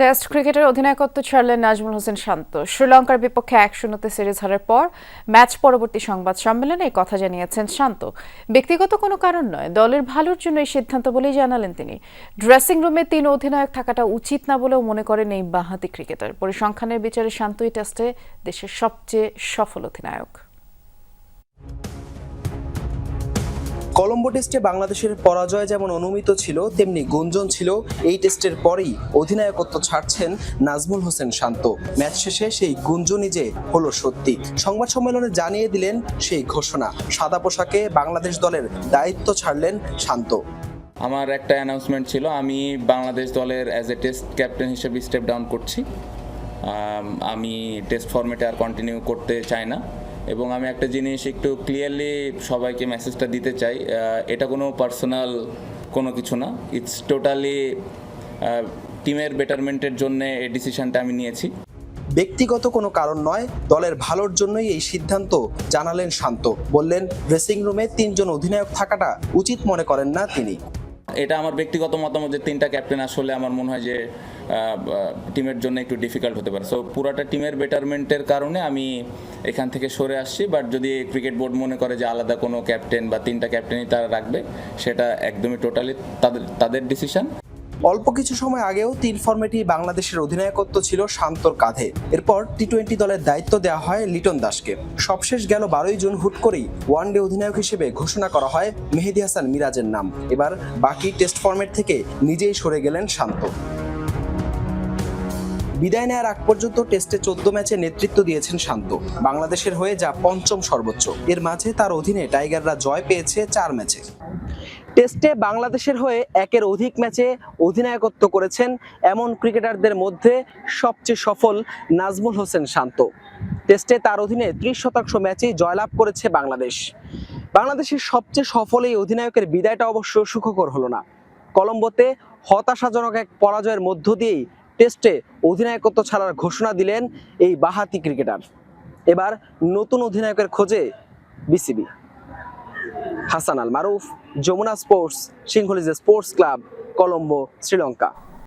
Test ক্রিকেটের অধিনায়কত্ব ছাড়লেন নাজমুল হোসেন শান্ত। শ্রীলঙ্কার বিপক্ষে এক শূন্যতে সিরিজ হারের পর ম্যাচ পরবর্তী সংবাদ সম্মেলনে এই কথা জানিয়েছেন শান্ত। ব্যক্তিগত কোনো কারণ নয়, দলের ভালোর জন্য এই সিদ্ধান্ত বলেই জানালেন তিনি। ড্রেসিং রুমে তিন অধিনায়ক থাকাটা উচিত না বলেও মনে করেন এই বাঁহাতি ক্রিকেটার। পরিসংখ্যানের বিচারে শান্তই টেস্টে দেশের সবচেয়ে সফল অধিনায়ক। কলম্বো টেস্টে বাংলাদেশের পরাজয় যেমন অনুমিত ছিল, তেমনি গুঞ্জন ছিল। এই টেস্টের পরেই অধিনায়কত্ব ছাড়ছেন নাজমুল হোসেন শান্ত। ম্যাচ শেষে সেই গুঞ্জনই যে হলো সত্যি। সংবাদ সম্মেলনে জানিয়ে দিলেন সেই ঘোষণা। সাদা পোশাকে বাংলাদেশ দলের দায়িত্ব ছাড়লেন শান্ত। আমার একটা অ্যানাউন্সমেন্ট ছিল, আমি বাংলাদেশ দলের অ্যাজ এ টেস্ট ক্যাপ্টেন হিসেবে স্টেপ ডাউন করছি। আমি টেস্ট ফর্মেটে আর কন্টিনিউ করতে চাই না। এবং আমি একটা জিনিস একটু ক্লিয়ারলি সবাইকে মেসেজটা দিতে চাই। এটা কোনো পার্সোনাল কোনো কিছু না। ইটস টোটালি টিমের বেটারমেন্টের জন্য এই ডিসিশনটা আমি নিয়েছি। ব্যক্তিগত কোনো কারণ নয়, দলের ভালোর জন্যই এই সিদ্ধান্ত, জানালেন শান্ত। বললেন ড্রেসিং রুমে তিনজন অধিনায়ক থাকাটা উচিত মনে করেন না তিনি। এটা আমার ব্যক্তিগত মতামত যে তিনটা ক্যাপ্টেন আসলে আমার মনে হয় যে টিমের জন্য একটু ডিফিকাল্ট হতে পারে। সো পুরাটা টিমের বেটারমেন্টের কারণে আমি এখান থেকে সরে আসছি। বাট যদি ক্রিকেট বোর্ড মনে করে যে আলাদা কোনো ক্যাপ্টেন বা তিনটা ক্যাপ্টেনই তারা রাখবে, সেটা একদমই টোটালি তাদের তাদের ডিসিশন অল্প কিছু সময় আগেও তিন ফর্মেটই বাংলাদেশের অধিনায়কত্ব ছিল শান্তর কাঁধে। এরপর টি টোয়েন্টি দলের দায়িত্ব দেওয়া হয় লিটন দাসকে। সবশেষ গেল বারোই জুন হুট করেই ওয়ানডে অধিনায়ক হিসেবে ঘোষণা করা হয় মেহেদি হাসান মিরাজের নাম। এবার বাকি টেস্ট ফর্মেট থেকে নিজেই সরে গেলেন শান্ত। বিদায় নেয়ার আগ পর্যন্ত টেস্টে চোদ্দ ম্যাচে নেতৃত্ব দিয়েছেন শান্ত। বাংলাদেশের হয়ে যা পঞ্চম সর্বোচ্চ। এর মাঝে তার অধীনে টাইগাররা জয় পেয়েছে চার ম্যাচে। টেস্টে বাংলাদেশের হয়ে একের অধিক ম্যাচে অধিনায়কত্ব করেছেন এমন ক্রিকেটারদের মধ্যে সবচেয়ে সফল নাজমুল হোসেন শান্ত। টেস্টে তার অধীনে ত্রিশ শতাংশ ম্যাচেই জয়লাভ করেছে বাংলাদেশ। বাংলাদেশের সবচেয়ে সফল এই অধিনায়কের বিদায়টা অবশ্য সুখকর হলো না। কলম্বোতে হতাশাজনক এক পরাজয়ের মধ্য দিয়েই টেস্টে অধিনায়কত্ব ছাড়ার ঘোষণা দিলেন এই বাহাতি ক্রিকেটার। এবার নতুন অধিনায়কের খোঁজে BCB. Hasan Al Maruf Jamuna sports Sinhalese sports club Colombo Sri Lanka.